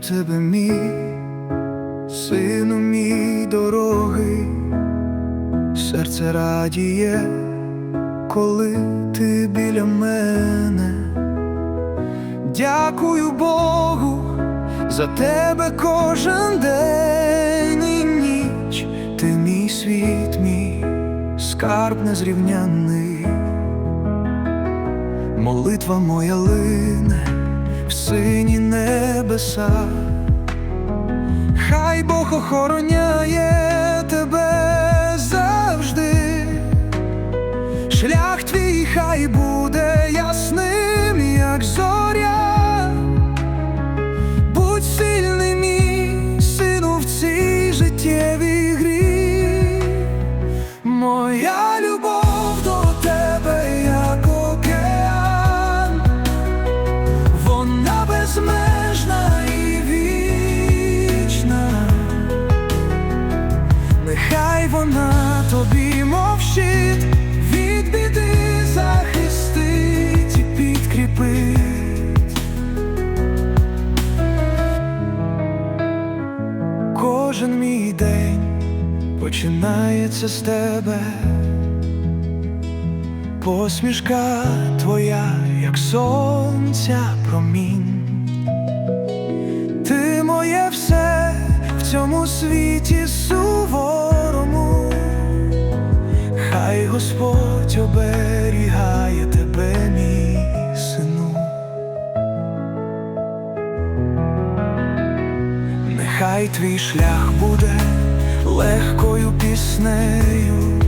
тебе, мій, сину мій дороги, серце радіє, коли ти біля мене. Дякую Богу за тебе кожен день і ніч, ти мій світ, мій скарб незрівнянний. Молитва моя лине в сині небеса, хай Бог охороняє тебе завжди, шлях твій хай буде ясним, як зоря. Будь сильний, мій сину, в цій життєвій Нехай вона тобі мовчит від біди захистить і підкріпить. Кожен мій день починається з тебе, посмішка твоя, як сонця промінь. Ти моє все в цьому світі хай Господь оберігає тебе, мій сину. Нехай твій шлях буде легкою піснею,